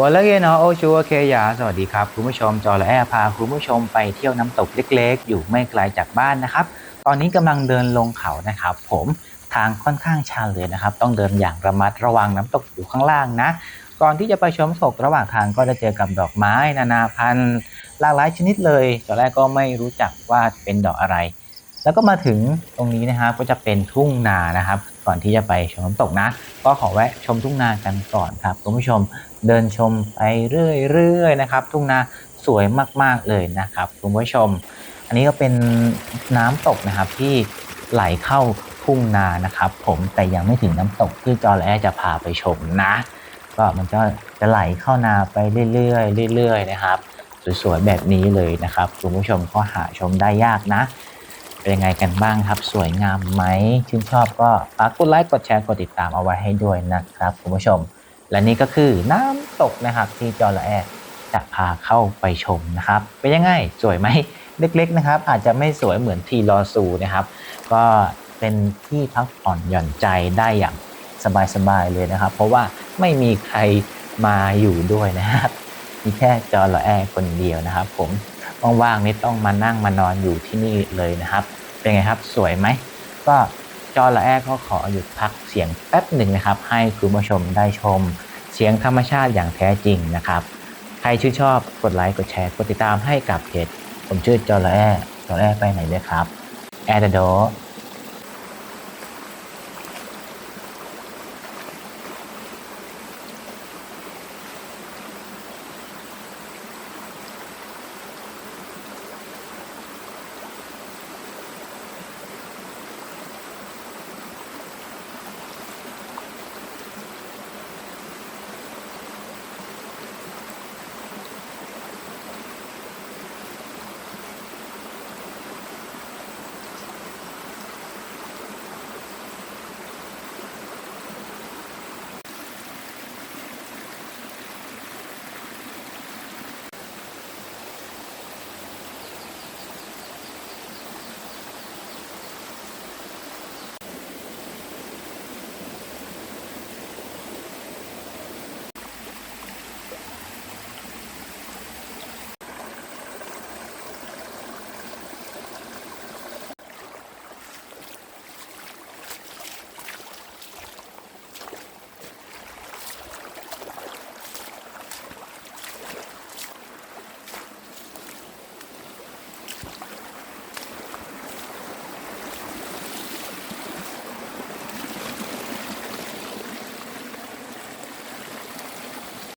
วันละเกนอโอชัวเคยา สวัสดีครับ คุณผู้ชมจอละแอพาคุณผู้ชมไปเที่ยวน้ำตกเล็กๆ อยู่ไม่ไกลจากบ้านนะครับ ตอนนี้กำลังเดินลงเขานะครับ ผมทางค่อนข้างชันเลยนะครับ ต้องเดินอย่างระมัดระวังน้ำตกอยู่ข้างล่างนะ ก่อนที่จะไปชมน้ำตกระหว่างทางก็จะเจอกับดอกไม้ นานาพันธุ์หลากหลายชนิดเลยตอนแรกก็ไม่รู้จักว่าเป็นดอกอะไร แล้วก็มาถึงตรงนี้นะครับก็จะเป็นทุ่งนานะครับ ก่อนที่จะไปชมน้ำตกนะ ก็ขอแวะชมทุ่งนากันก่อนครับคุณผู้ชมเดินชมไปเรื่อยๆนะครับ ทุ่งนาสวยมากๆเลยนะครับคุณผู้ชม อันนี้ก็เป็นน้ำตกนะครับที่ไหลเข้าทุ่งนานะครับ ผมแต่ยังไม่ถึงน้ำตกที่จอและแอจะพาไปชมนะ ก็มันก็จะไหลเข้านาไปเรื่อยๆเรื่อยๆนะครับ สวยๆแบบนี้เลยนะครับคุณผู้ชมก็หาชมได้ยากนะ เป็นยังไงกันบ้างครับ สวยงามไหมชื่นชอบก็ฝากกดไลค์กดแชร์กดติดตามเอาไว้ให้ด้วยนะครับคุณผู้ชม และนี่ก็คือน้ำตกนะครับที่จอละแอจะพาเข้าไปชมนะครับ เป็นยังไงสวยไหมเล็กๆนะครับ อาจจะไม่สวยเหมือนทีลอซูนะครับ ก็เป็นที่พักผ่อนหย่อนใจได้อย่างสบายๆเลยนะครับ เพราะว่าไม่มีใครมาอยู่ด้วยนะครับมีแค่จอละแอคนเดียวนะครับ ผม ว่างๆนี่ต้องมานั่งมานอนอยู่ที่นี่เลยนะครับ เป็นไงครับสวยไหม ก็จอละแอก็ขอหยุดพักเสียงแป๊บหนึ่งนะครับ ให้คุณผู้ชมได้ชม เสียงธรรมชาติอย่างแท้จริงนะครับ ใครชื่นชอบกดไลค์กดแชร์กดติดตามให้กับเพจผมชื่อจอละแอจอละแอไปไหนเลยครับแอร์เดโด